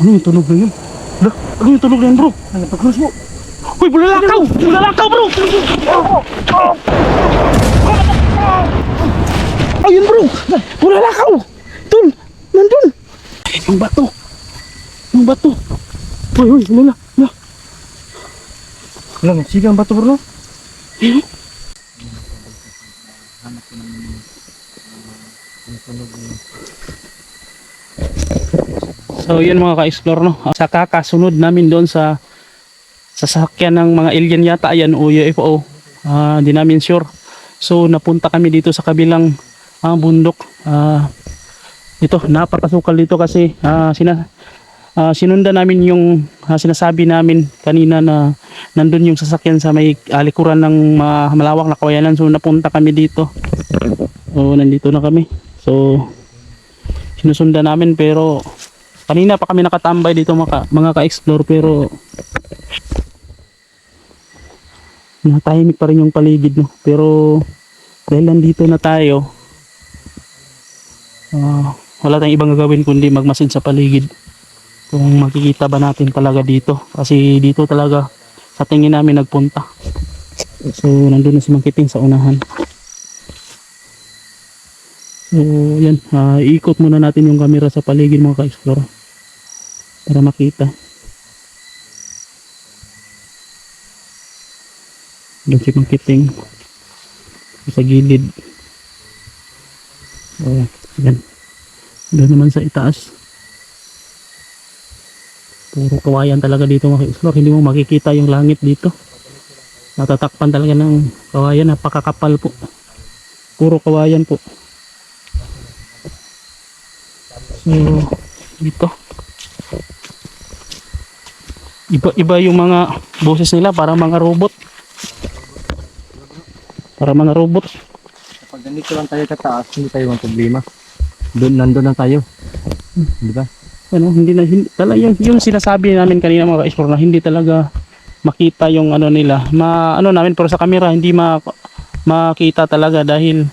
Ano yung tunog na yun? Hala, ano yung tunog na yun bro? Ano pagkulas mo? Uy, bulalakaw! Bulalakaw bro! Ayun bro! Bulalakaw! Dun! Nandun! Ang bato! Ang bato! Uy, uy, lala! Lala! Lang, sige ang bato bro. Ayun! So yun mga ka-explore no. Sa kakasunod namin doon sa sasakyan ng mga alien yata ayan o UFO. Ah, hindi namin sure. So napunta kami dito sa kabilang ah, bundok. Ah, ito napakasukal dito kasi ah, sina ah, sinundan namin yung ah, sinasabi namin kanina na nandun yung sasakyan sa may alikuran ng mga malawak na kawayanan. So napunta kami dito. So nandito na kami. So sinusundan namin pero kanina pa kami nakatambay dito mga, mga ka-explore pero natahimik pa rin yung paligid no pero dahil nandito na tayo ah, wala tayong ibang gagawin kundi magmasid sa paligid kung makikita ba natin talaga dito kasi dito talaga sa tingin namin nagpunta so nandun na si Mangkiting sa unahan So, yan. ah, iikot muna natin yung camera sa paligid mga ka-explore. Para makita. Doon si Mangkiting. Sa gilid. So, yan. Doon naman sa itaas. Puro kawayan talaga dito mga ka-explore. Hindi mo makikita yung langit dito. Natatakpan talaga ng kawayan. Napakakapal po. Puro kawayan po. So, dito. Iba-iba yung mga boses nila para mga robot. Para mga robot. Kapag ganito lang tayo kataas, hindi tayo ang problema. Doon, nandun lang tayo. Di ba? Ano, hindi na hindi, tala, yung, yung sinasabi namin kanina mga ka-explore na hindi talaga makita yung ano nila. Ma ano namin pero sa camera hindi ma makita talaga dahil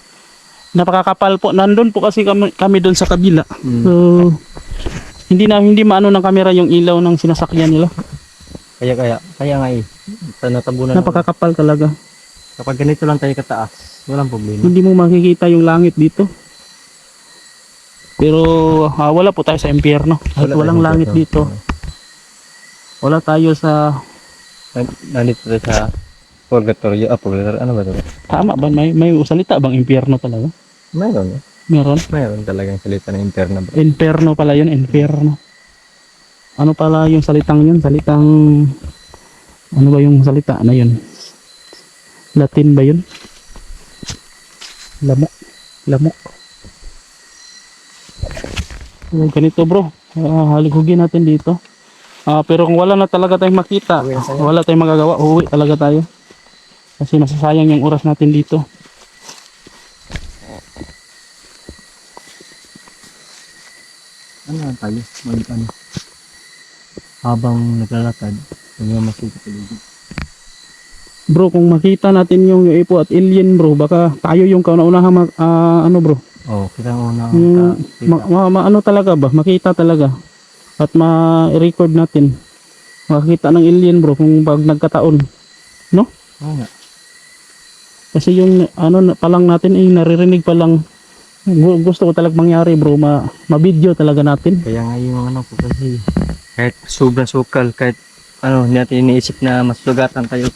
napakakapal po. Nandun po kasi kami, kami doon sa kabila. Mm. So hindi na hindi maano ng camera yung ilaw ng sinasakyan nila. Kaya, kaya, kaya nga eh. Sa natabunan. ako. Napakakapal talaga. Kapag ganito lang tayo kataas, walang problema. Hindi mo makikita yung langit dito. Pero ah, wala po tayo sa impyerno. Kahit Wala walang langit dito. dito. Wala tayo sa Nan- Nandito tayo sa purgatorio. Ah, purgatorio. Ano ba ito? tama ba may may salita bang impyerno talaga? Mayroon. eh. Meron. Mayroon talagang salita ng interna bro. Inferno pala yun, inferno. Ano pala yung salitang yun? Salitang ano ba yung salita na yun? Latin ba yun? Lamok. Lamok. So, ganito bro. Ah, haligugin natin dito. Ah, pero kung wala na talaga tayong makita, na wala tayong magagawa, uuwi talaga tayo. Kasi masasayang yung oras natin dito. Ano lang tayo? Mag, ano? Habang naglalakad, nagmamasid sa paligid. Bro, kung makita natin yung UFO at alien bro, baka tayo yung kauna-unahang mag- ah, ano bro, Oh, kita mo na. yung, kita. ma- ma- ma- ano talaga ba, makita talaga at ma-record natin. Makakita ng alien bro kung pag nagkataon. Oo nga. Kasi yung ano na- pa lang natin ay naririnig pa lang Gu- gusto ko talaga mangyari bro, ma, ma-video talaga natin. Kaya nga yung ano ko kasi kahit sobrang sukal, kahit ano, hindi natin iniisip na mas sugatan tayo.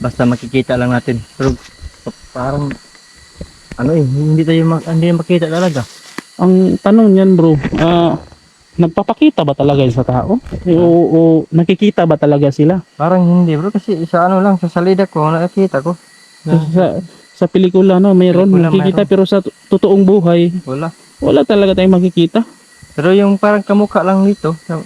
Basta makikita lang natin. Pero pa- parang ano eh, hindi tayo mak- hindi makita talaga. Ang tanong niyan bro, ah, nagpapakita ba talaga yun sa tao? O, o nakikita ba talaga sila? Parang hindi bro kasi sa ano lang sa salida ko nakikita ko. Sa, sa, sa pelikula no, mayroon Pelikula makikita mayroon. pero sa to- totoong buhay, Wala. wala talaga tayong makikita. Pero yung parang kamukha lang dito, na-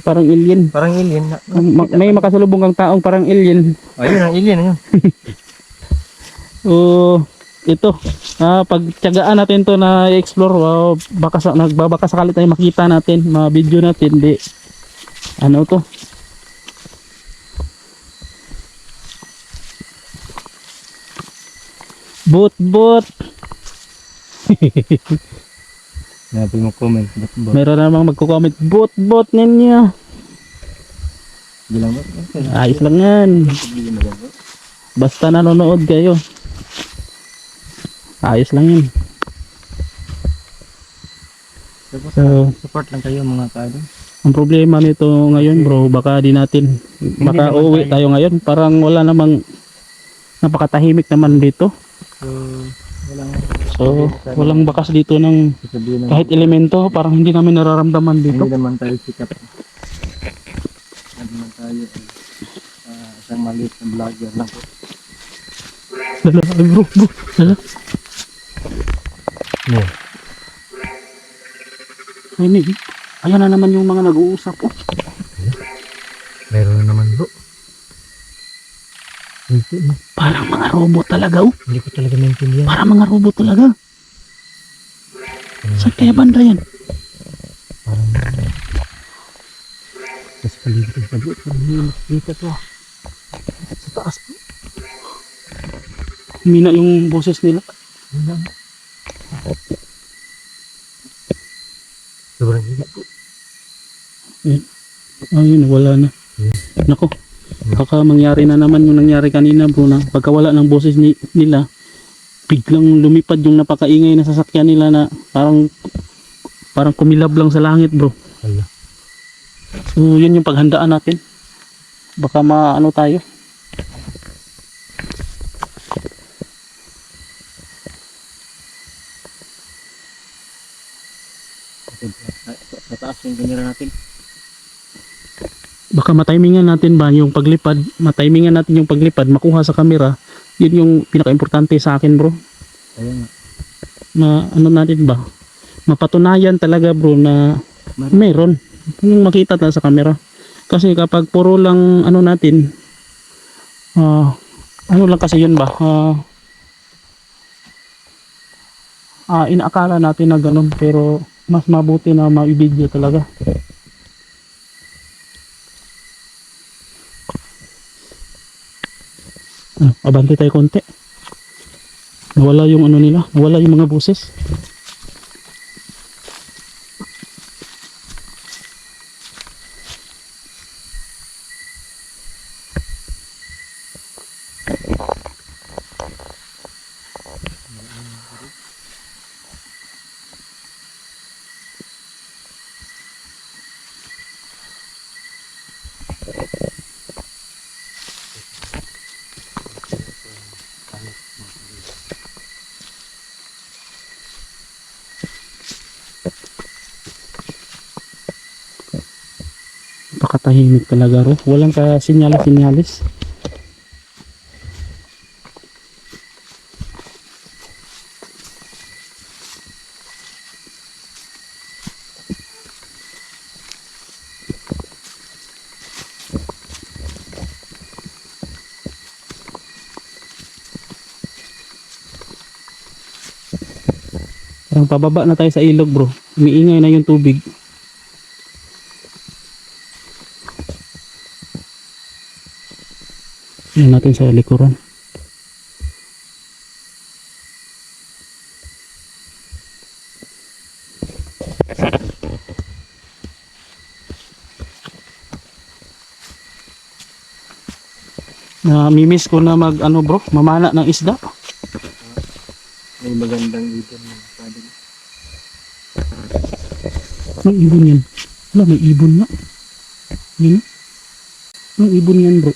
Parang alien. parang alien. Ma- may makasalubong kang taong parang alien. ayun ang alien ayun. O ito, ah, pagtiyagaan natin to na i-explore, wow, baka sa, nagbabaka sakali tayo makita natin, ma-video natin, di, ano to, Boot, boot. Sinabi mo comment. Ba't ba? Meron na namang magko-comment, bot-bot ninyo. Bilang? Ayos lang yan. Basta nanonood kayo. Ayos lang yan. So, Support lang kayo mga kaidol. ang problema nito ngayon bro, baka di natin, uuwi tayo ngayon. Parang wala namang, napakatahimik naman dito. So, walang So, walang bakas dito ng sasabihin ng kahit elemento, parang hindi namin nararamdaman dito. hindi naman tayo sikat. Hindi naman tayo uh, isang maliit na vlogger lang po. Dala, ay bro, bro, dala. No. Ay, ni, ayan na naman yung mga nag-uusap. Oh. Meron na naman bro. Hindi, no. Parang mga robot talaga, oh. hindi ko talaga maintindihan. Parang mga robot talaga. Saan kaya banda yan? Parang mas paligid sa bro. Parang hindi nakikita to ah. Sa taas po. Humina yung boses nila. Wala. Sobrang higit po. Ayun, wala na. Nako, baka mangyari na naman yung nangyari kanina bro na pagkawala ng boses ni, nila, biglang lumipad yung napakaingay na sasakyan nila na parang parang kumilab lang sa langit bro. Wala. So yun yung paghandaan natin. Baka maano tayo. Sa taas yung camera natin. Baka matimingan natin ba yung paglipad, matimingan natin yung paglipad, makuha sa camera. Yun yung pinaka-importante sa akin bro. Ayun. Ma ano natin ba? Mapatunayan talaga bro na meron yung makita na sa camera. Kasi kapag puro lang ano natin ah ano lang kasi yun ba? ah ah, inaakala natin na ganun pero mas mabuti na ma-video talaga. Ah, abante tayo konti. Nawala yung ano nila, nawala yung mga boses. Napakatahimik talaga ro. Walang ka sinyalis-sinyalis. Parang pababa na tayo sa ilog bro. Umiingay na yung tubig. Yan natin sa likuran. Na mimiss ko na mag ano bro, mamana ng isda. May magandang ibon mga kaidol. May ibon yan. Wala, may ibon nga. Yan. May ibon yan bro.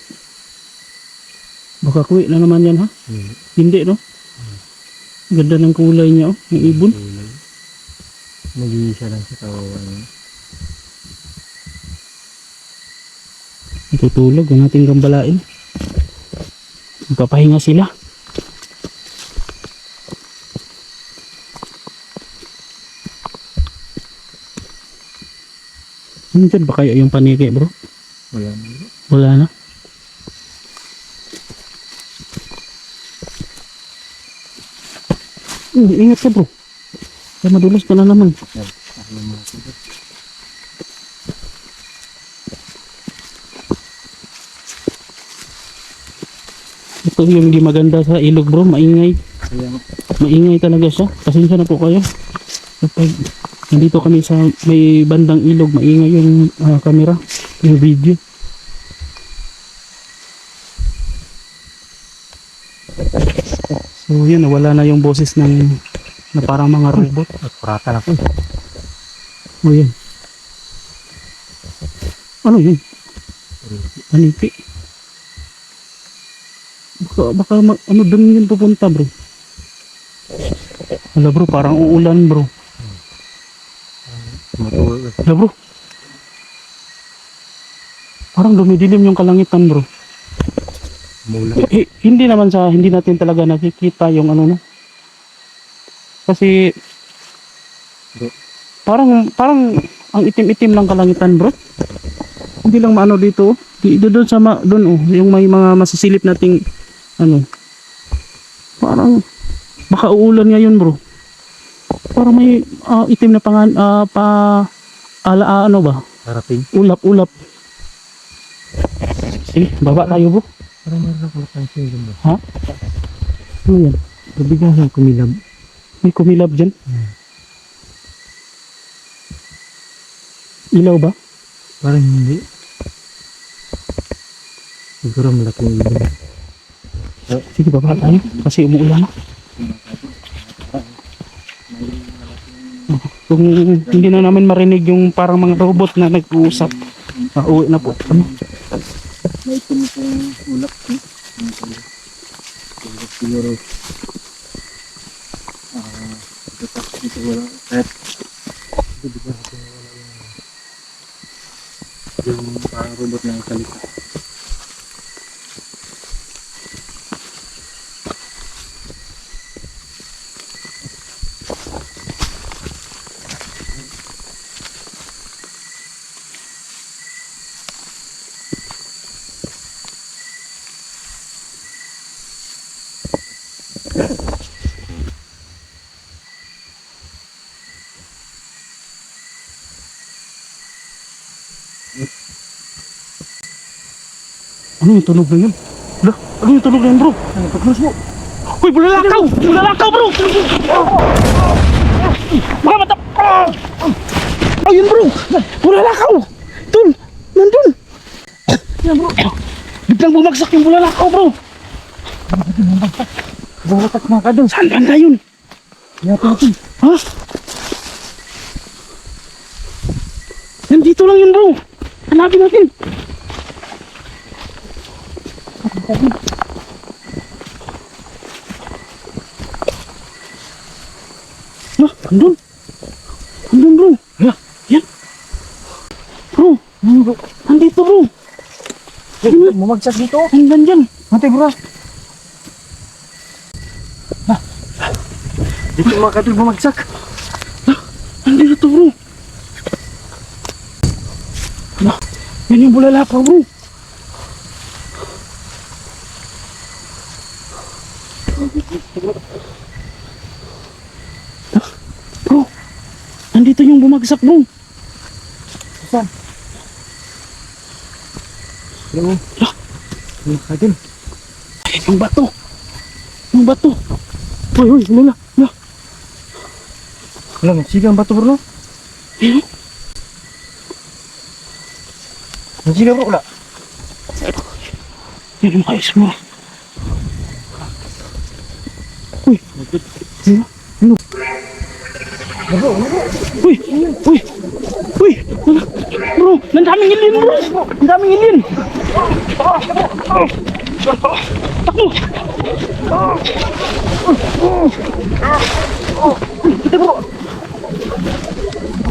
Baka kuwi na naman yan ha. Hmm. Hindi no? Ganda ng kulay niya oh, yung ibon. Kulay. Nag-iisa lang sa kawawan. Natutulog ang ating gambalain. Magpapahinga sila. Ano dyan ba kayo yung paniki bro? Wala na bro. Wala na. Hindi, ingat ka bro. Kaya madulas ka na naman. Ito yung hindi maganda sa ilog bro, maingay. Maingay talaga siya. Pasensya na po kayo. Kapag Nandito kami sa may bandang ilog, maingay yung ah, camera, yung video. So yun, nawala na yung boses ng na parang mga robot. At kurata na po. O yun. Ano yun? Panipi. Baka, baka ma- ano doon yun pupunta bro? Hala bro, parang uulan bro. Hala bro. Parang dumidilim yung kalangitan bro. Mula. Eh, eh, hindi naman sa hindi natin talaga nakikita yung ano no. Kasi Bro. parang parang ang itim-itim ng kalangitan, bro. Hindi lang maano dito. oh. Di do- doon sa ma, doon oh, yung may mga masisilip nating ano. Parang baka uulan ngayon, bro. Parang may ah, itim na pangan ah, pa ala ah, ano ba? Parating. Ulap-ulap. Sige, baba tayo, bro. Parang meron ako napansin dun ba? Ha? Ano yan? Nabigyan siyang kumilab. May kumilab dyan. Ilaw ba? Parang hindi. Siguro malaking ilong. Sige, baba tayo. Kasi umuulan na. Kung hindi na namin marinig yung parang mga robot na nag-uusap, uh, uwi na po. Ano? May tumutong ulap. Siguro. Ah, ito pa. Dito wala. Kahit. Dito di ba wala yung yung parang robot na salita. Ano yung tunog na yun? Hala, ano yung tunog na yun, bro? Ano, paglos mo? Uy, bulalakaw! Bulalakaw, bro! Matap... Ah! Ayun, bro! Bulalakaw! Dun! Nandun! Yan, bro! Biglang bumagsak yung bulalakaw, bro! Bulakat na ka dun. Saan banda yun? Yato natin. Ha? Nandito lang yun, bro! Hanapin natin! Ah, andun! Andun, bro! Ha? Yan! Bro! Ano bro? Andito, bro! Bumagsak dito. Andan dyan! Mati bro. Dito mga kadol bumagsak. Andito, bro! Ah, yan yung bulalakaw, bro! Ah, Bro! Andito yung bumagsak, bro! Saan? Ano? Mga kadol. Ayun yung bato! Yung bato! Uy, uy, lala! Lala! Wala, nagsiga ang bato bro. Nagsiga bro, wala. Yun yung ayos mo! Uy! Ano? Ano? Bro, ano bro? Uy! Uy! Uy! Bro! Nandaming ilin bro! Nandaming ilin! Takbo!